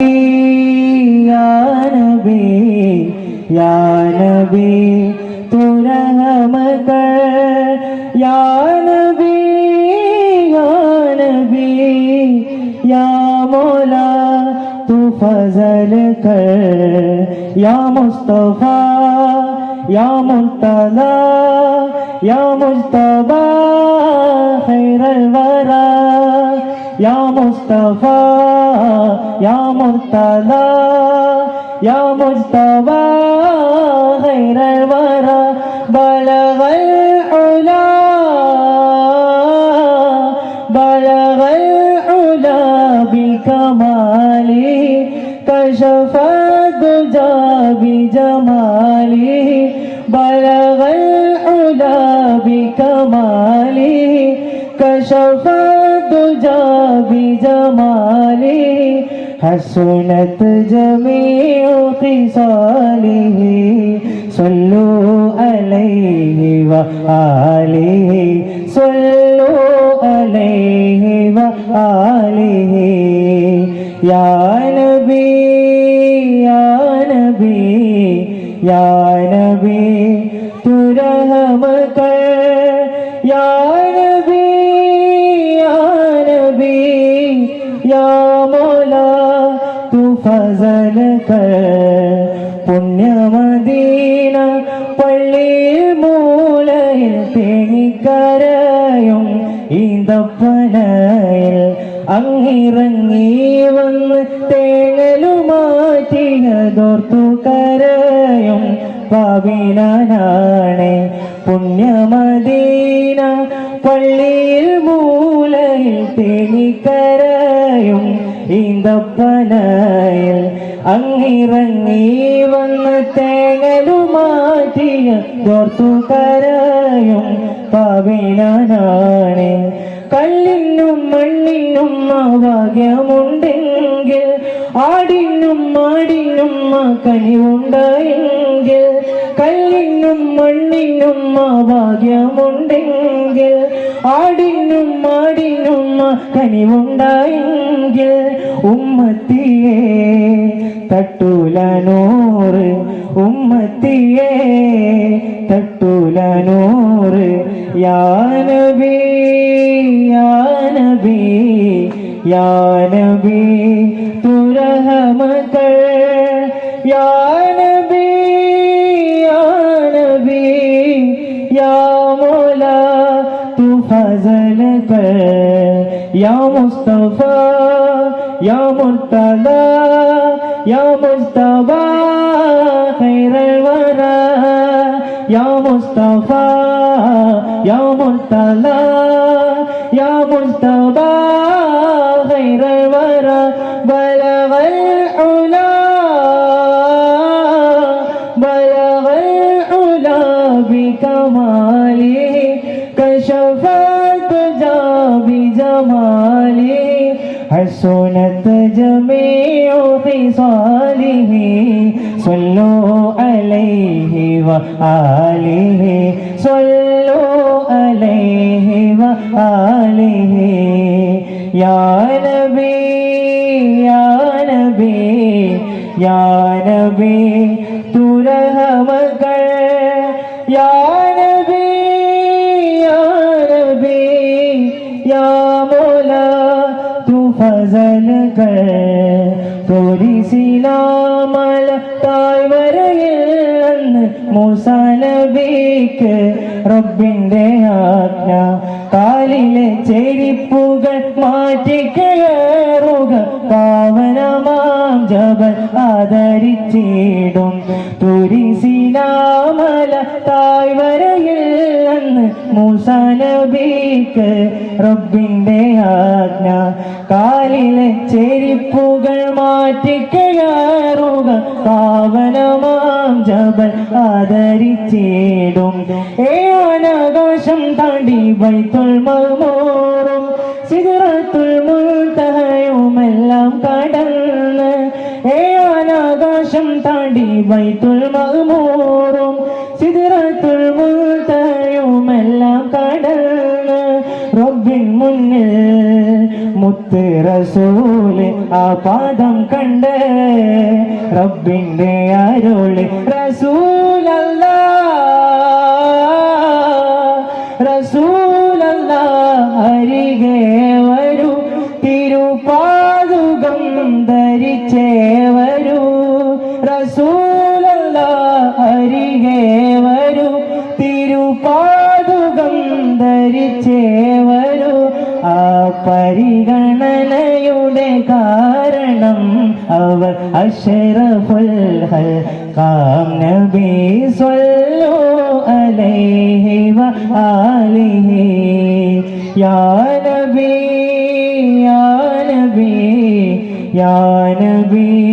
या नबी या नबी तू रहम कर या नबी या नबी या मौला तू फजल कर या मुस्तफा या मुर्तला या मुस्तबा खैर वरा या मुस्तफा يا مرتضى يا مرتضى خير الورى بلغ العلا بلغ العلا بكماله كشف الدجى بجماله بلغ العلا بكماله. حسنت جميع خصاله صلوا عليه وآله صلوا عليه وآله يا نبي يا نبي يا പുണ്യമദീന പള്ളിയിൽ മൂലയിൽ തേനിക്കരയും ഈന്തപ്പനയിൽ അങ്ങിറങ്ങി വന്ന് തേങ്ങലുമാറ്റിയ തോർത്തു കരയും പാവിനാണ് കല്ലിനും മണ്ണിനും ഭാഗ്യമുണ്ടെങ്കിൽ ആടിനും മാടിനും കനിവുണ്ടായെങ്കിൽ കല്ലിനും മണ്ണിനും ഭാഗ്യമുണ്ടെങ്കിൽ ആടിനും മാടിനും കനിവുണ്ടായെങ്കിൽ ഉമ്മത്തിയെ തട്ടൂലനൂറ് ഉമ്മത്തിയെ തട്ടൂലനൂറ്. യാനബി യാനബി യാനബി خير الورى يا مصطفى يا مرتلى يا مصطفى خير الورى بلغ العلا بلغ العلا بكماله كشف التجا بجماله حسنت جميع خصاله صلوا وآله صلوا عليه وآله يا نبي يا نبي يا نبي താഴ്വരയിൽ അന്ന് റബ്ബിന്റെ ആജ്ഞ. കാലിലെ ചെരിപ്പുകൾ മാറ്റിക്കേറുക പാവനമാം ജബൽ ആദരിച്ചിടും. തായ്വരയിൽ താഴ്വരയിൽ അന്ന് മൂസ നബിക്ക് റബ്ബിന്റെ കാലിലെ ചെരിപ്പുകൾ മാറ്റിക്കയറുക പാവനമാം ജബൽ ആദരിച്ചേടും. ഏവനാകാശം താണ്ടി വൈത്തുൽ മമോറും സിഗറത്തുൽ മുൽത്തഹയുമെല്ലാം കടന്ന് ഏവനാകാശം താണ്ടി വൈത്തുൽ മുന്നിൽ മുത്ത ആ പാദം കണ്ട് റബ്ബിന്റെ അരുൾ റസൂലല്ല റസൂലല്ല അരികെ വരൂ തിരുപാതുകം ധരിച്ചേ വരൂ റസൂലല്ല അരികെ വരൂ തിരുപാതുകം ധരിച്ചേ ആ പരിഗണനയുടെ കാരണം അവർ അഷറഫുൽ കാം നബി സ്വല്ലു അലൈഹി വ ആലിഹി. യാ നബി യാ നബി യാ നബി.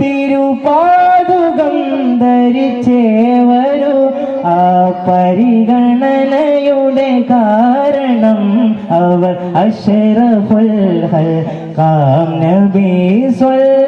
തിരുപാതുകം ധരിച്ചേ വരൂ ആ പരിഗണനയുടെ കാരണം അവർ അഷറഫുൽ കാം നബി സ്വല്ലു